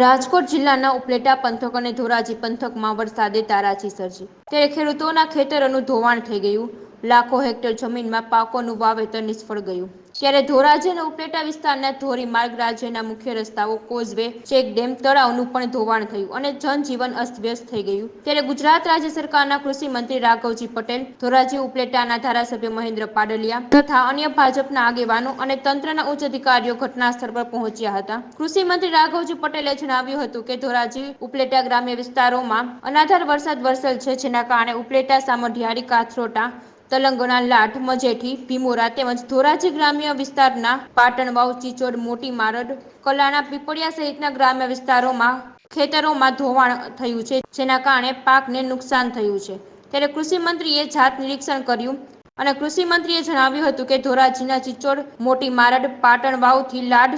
રાજકોટ જિલ્લાના ઉપલેટા પંથક અને ધોરાજી પંથકમાં વરસાદે તારાજી સર્જી. ત્યારે ખેડૂતોના ખેતરોનું ધોવાણ થઈ ગયું. લાખો હેક્ટર જમીનમાં પાકોનું વાવેતર નિષ્ફળ ગયું. ત્યારે ધોરાજી ઉપલેટા વિસ્તારના ધોરી માર્ગ રાજ્યના મુખ્ય રસ્તાઓ કોઝવે, ચેક ડેમ તળાવનું પણ ધોવાણ થયું અને જનજીવન અસ્તવ્યસ્ત થઈ ગયું. ત્યારે ગુજરાત રાજ્ય સરકારના કૃષિ મંત્રી રાઘવજી પટેલ, ધોરાજી ઉપલેટાના ધારાસભ્ય મહેન્દ્ર પાડલિયા તથા અન્ય ભાજપના આગેવાનો અને તંત્રના ઉચ્ચ અધિકારીઓ ઘટના સ્થળ પર પહોંચ્યા હતા. કૃષિ મંત્રી રાઘવજી પટેલે જણાવ્યું હતું કે ધોરાજી, ઉપલેટા ગ્રામ્ય વિસ્તારોમાં અનાધાર વરસાદ વરસેલ છે, જેના કારણે ઉપલેટા સામઢિયાળી કાથરોટા તલંગણા લાઠ મજેઠી, ભીમોરા તેમજ ધોરાજી ગ્રામ્ય વિસ્તારના પાટણવાવ, ચીચોડ, મોટી મારડ, કલાણા, પીપળિયા સહિતના ગ્રામ્ય વિસ્તારોમાં ખેતરોમાં ધોવાણ થયું છે, જેના કારણે પાકને નુકસાન થયું છે. ત્યારે કૃષિ મંત્રીએ જાત નિરીક્ષણ કર્યું અને કૃષિ મંત્રીએ જણાવ્યું હતું કે ધોરાજીના ચિચોડ, મોટી મારડ પાટણ વાવથી લાડ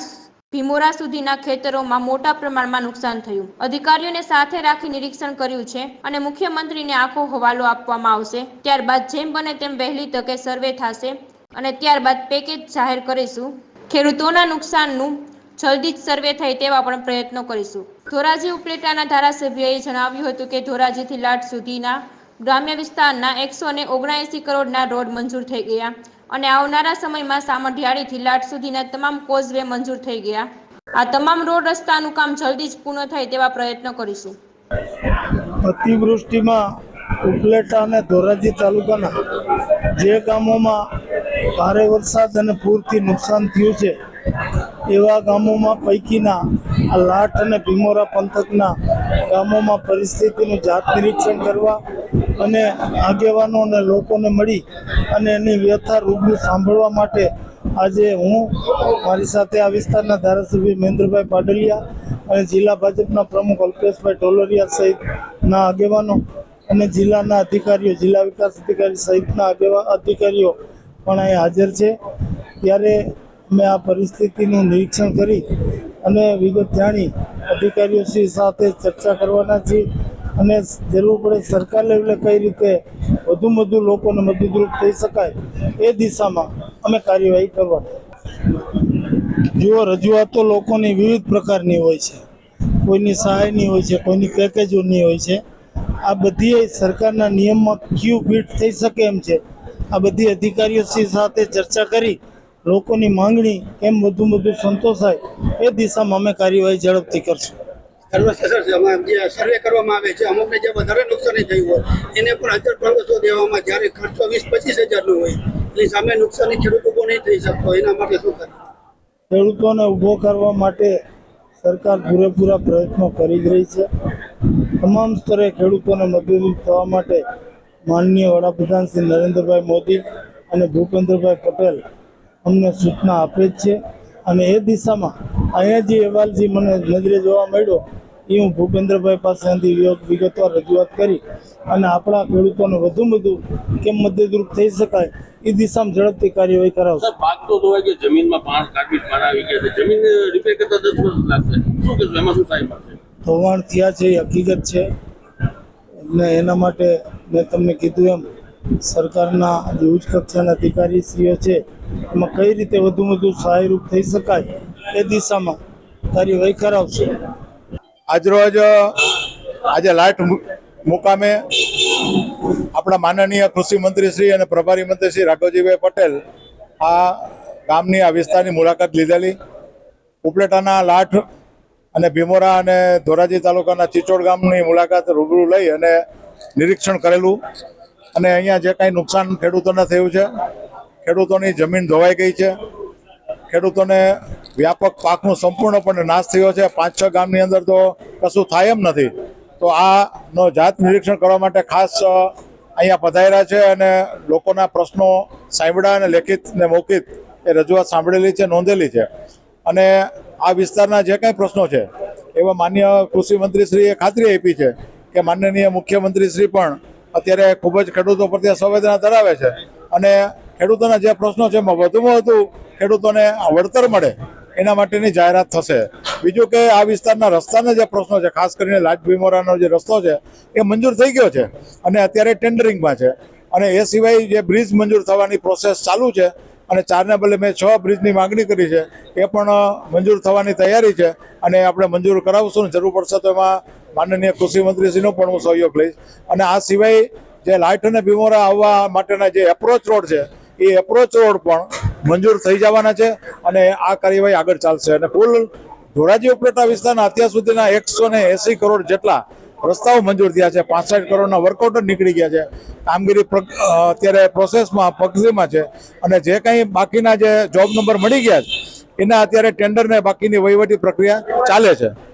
ભીમોરા સુધીના ખેતરોમાં મોટા પ્રમાણમાં નુકસાન થયું. અધિકારીઓને સાથે રાખી નિરીક્ષણ કર્યું છે અને મુખ્યમંત્રીને આખો હવાલો આપવામાં આવશે. ત્યારબાદ જેમ બને તેમ વહેલી તકે સર્વે થશે અને ત્યારબાદ પેકેજ જાહેર કરીશું. ખેડૂતોના નુકસાનનું જલ્દી જ સર્વે થાય તેવા પણ પ્રયત્નો કરીશું. ધોરાજી ઉપલેટાના ધારાસભ્યએ જણાવ્યું હતું કે ધોરાજીથી લાટ સુધીના ગ્રામ્ય વિસ્તારના એકસો ને ઓગણએંસી કરોડના રોડ મંજૂર થઈ ગયા. અને આવનારા સમયમાં સામઢિયાળીથી લાટ સુધીના તમામ કોઝવે મંજૂર થઈ ગયા. આ તમામ રોડ રસ્તાનું કામ જલ્દી જ પૂર્ણ થાય તેવા પ્રયત્નો કરીશું. અતિવૃષ્ટિમાં ઉપલેટા અને ધોરાજી તાલુકાના જે ગામોમાં ભારે વરસાદ અને પૂરથી નુકસાન થયું છે એવા ગામોમાં પૈકીના આ લાઠ અને ભીમોરા પંથકના ગામોમાં પરિસ્થિતિનું જાત નિરીક્ષણ કરવા અને આગેવાનો અને લોકોને મળી અને એની વ્યથા રૂબરૂ સાંભળવા માટે આજે હું મારી સાથે આ વિસ્તારના ધારાસભ્ય મહેન્દ્રભાઈ પાડલિયા અને જિલ્લા ભાજપના પ્રમુખ અલ્પેશભાઈ ઢોલરિયા સહિતના આગેવાનો અને જિલ્લાના અધિકારીઓ, જિલ્લા વિકાસ અધિકારી સહિતના આગેવા અધિકારીઓ પણ અહીં હાજર છે. ત્યારે અમે આ પરિસ્થિતિનું નિરીક્ષણ કરી અને વિગત જાણી અધિકારીઓ શ્રી સાથે ચર્ચા કરવાના છીએ અને જરૂર પડે સરકાર લેવલે કઈ રીતે વધુમાં વધુ લોકોને મદદરૂપ થઈ શકાય એ દિશામાં અમે કાર્યવાહી કરવાની જુઓ, રજૂઆતો લોકોની વિવિધ પ્રકારની હોય છે. કોઈની સહાયની હોય છે, કોઈની પેકેજોની હોય છે. આ બધી સરકારના નિયમમાં ક્યુ ફિટ થઈ શકે એમ છે. આ બધી અધિકારીઓ સાથે ચર્ચા કરી લોકોની માંગણી કેમ વધુ વધુ સંતોષાય એ દિશામાં અમે કાર્યવાહી ઝડપથી કરશું. સર્વે કરવામાં આવે છે અમુકને જે વધારે નુકસાની થયું હોય એને પણ હજાર પંદરસો દેવામાં જ્યારે ખર્ચો વીસ પચીસ હજારનો હોય એની સામે નુકસાની ખેડૂત ઊભો નહીં થઈ શકતો એના માટે શું કરે ખેડૂતોને ઊભો કરવા માટે સરકાર પૂરેપૂરા પ્રયત્નો કરી જ રહી છે. તમામ સ્તરે ખેડૂતોને મદદરૂપ થવા માટે માનનીય વડાપ્રધાન શ્રી નરેન્દ્રભાઈ મોદી અને ભૂપેન્દ્રભાઈ પટેલ અમને સૂચના આપે જ છે. અને એ દિશામાં અહીંયા જે અહેવાલ જે મને નજરે જોવા મળ્યો એ હું ભૂપેન્દ્રભાઈ પાસેથી વિગત- વિગતવાર રજૂઆત કરી. અને આપણા ખેડૂતોને વધુ વધુ કેમ મદદરૂપ થઈ શકાય એ દિશામાં ઝડપથી કાર્યવાહી કરાવશે. પાક તો ધોવાઈ ગયો જમીનમાં પાંચ કાટવીટ પાણા આવી ગયા છે. જમીન રિપેર કરતા દસ વર્ષ લાગશે. શું કહેશું એમાં શું સાહેબ ધોવાણ થયા છે એ હકીકત છે. એટલે એના માટે મેં તમને કીધું એમ સરકારના જે કક્ષાના અધિકારીશ્રીઓ છે. એમાં કઈ રીતે વધુ વધુ સહાયરૂપ થઈ શકાય એ દિશામાં કાર્યવાહી કરાવશે. આજરોજ, આજે લાઠ મુકામે આપણા માનનીય કૃષિ મંત્રી શ્રી અને પ્રભારી મંત્રી શ્રી રાઘવજીભાઈ પટેલ આ ગામની, આ વિસ્તારની મુલાકાત લીધેલી. ઉપલેટાના લાઠ અને ભીમોરા અને ધોરાજી તાલુકાના ચિચોડ ગામની મુલાકાત રૂબરૂ લઈ અને નિરીક્ષણ કરેલું. અને અહીંયા જે કાંઈ નુકસાન ખેડૂતોને થયું છે, ખેડૂતોની જમીન ધોવાઈ ગઈ છે, ખેડૂતોને વ્યાપક પાકનો સંપૂર્ણપણે નાશ થયો છે. પાંચ છ ગામની અંદર તો કશું થાય એમ નથી. તો આનો જાત નિરીક્ષણ કરવા માટે ખાસ અહીંયા પધાર્યા છે અને લોકોના પ્રશ્નો સાંભળ્યા અને લેખિત ને મૌખિત એ રજૂઆત સાંભળેલી છે, નોંધેલી છે. અને આ વિસ્તારના જે કાંઈ પ્રશ્નો છે, એવા માન્ય કૃષિ મંત્રીશ્રીએ ખાતરી આપી છે કે માનનીય મુખ્યમંત્રીશ્રી પણ અત્યારે ખૂબ જ ખેડૂતો પ્રત્યે સંવેદના ધરાવે છે. અને ખેડૂતોના જે પ્રશ્નો છે એમાં વધુમાં વધુ ખેડૂતોને વળતર મળે એના માટેની જાહેરાત થશે. બીજું કે આ વિસ્તારના રસ્તાના જે પ્રશ્નો છે, ખાસ કરીને લાટ ભીમોરાનો જે રસ્તો છે, એ મંજૂર થઈ ગયો છે. અને અત્યારે ટેન્ડરિંગમાં છે. અને એ સિવાય જે બ્રિજ મંજૂર થવાની પ્રોસેસ ચાલુ છે અને ચારને બદલે મેં છ બ્રિજની માગણી કરી છે, એ પણ મંજૂર થવાની તૈયારી છે. અને આપણે મંજૂર કરાવશું જરૂર પડશે તો એમાં માનનીય કૃષિમંત્રીશ્રીનો પણ હું સહયોગ લઈશ. અને આ સિવાય જે લાઇટ અને ભીમોરા આવવા માટેના જે એપ્રોચ રોડ છે, એ એપ્રોચ રોડ પણ મંજૂર થઈ જવાના છે અને આ કાર્યવાહી આગળ ચાલશે. અને કુલ ધોરાજી ઉપલેટા વિસ્તારના અત્યાર સુધીના એકસો ને એસી કરોડ જેટલા રસ્તાઓ મંજૂર થયા છે. પાંસઠ કરોડના વર્કઆઉટ નીકળી ગયા છે. કામગીરી અત્યારે પ્રોસેસમાં પ્રગતિમાં છે. અને જે કંઈ બાકીના જે જોબ નંબર મળી ગયા છે, એના અત્યારે ટેન્ડરને બાકીની વહીવટી પ્રક્રિયા ચાલે છે.